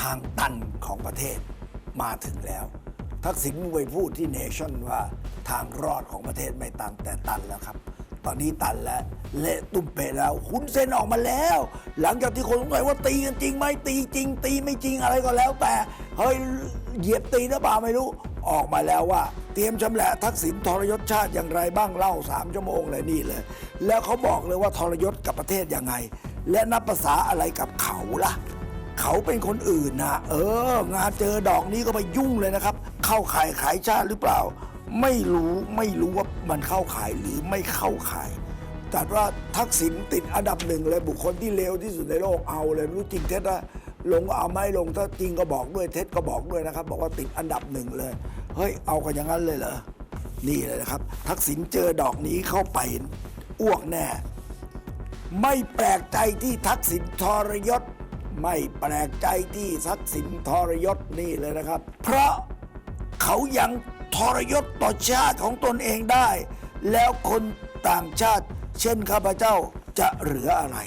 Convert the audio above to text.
ทางตันของประเทศมาถึงแล้ว ทักษิณไปพูดที่เนชั่นว่าทางรอดของประเทศไม่ตันแต่ตันแล้วครับ ตอนนี้ตันแล้วเละตุ้มเปะแล้วคุณเซนออกมาแล้ว หลังจากที่คนสงสัยว่าตีกันจริงไหมตีจริง ตีไม่จริงอะไรก็แล้ว แต่เฮ้ยเหยียบตีหรือเปล่าไม่รู้ออกมาแล้วว่า เตรียมชำแหละทักษิณทรยศชาติอย่างไรบ้างเล่าสามชั่วโมงเลยนี่เลย แล้วเขาบอกเลยว่าทรยศกับประเทศยังไง และนับภาษาอะไรกับเขาล่ะ เขาเป็นคนอื่นนะเออ งานเจอดอกนี้ก็ไปยุ่งเลยนะครับ เข้าขายขายชาติหรือเปล่า ไม่รู้ไม่รู้ว่ามันเข้าขายหรือไม่เข้าขาย แต่ว่าทักษิณติดอันดับหนึ่งเลยบุคคลที่เลวที่สุดในโลกเอาเลยไม่รู้จริงเท็จนะลงก็เอาไม่ลงถ้าจริงก็บอกด้วยเท็จก็บอกด้วยนะครับ บอกว่าติดอันดับหนึ่งเลยเฮ้ยเอากันอย่างนั้นเลยเหรอนี่เลยนะครับ ทักษิณเจอดอกนี้เข้าไปอ้วกแน่ ไม่แปลกใจที่ทักษิณทรยศ ไม่แปลกใจที่ทักษิณทรยศนี่เลยนะครับ เพราะเขายังทรยศต่อชาติของตนเองได้ แล้วคนต่างชาติ เช่นข้าพเจ้าจะเหลืออะไร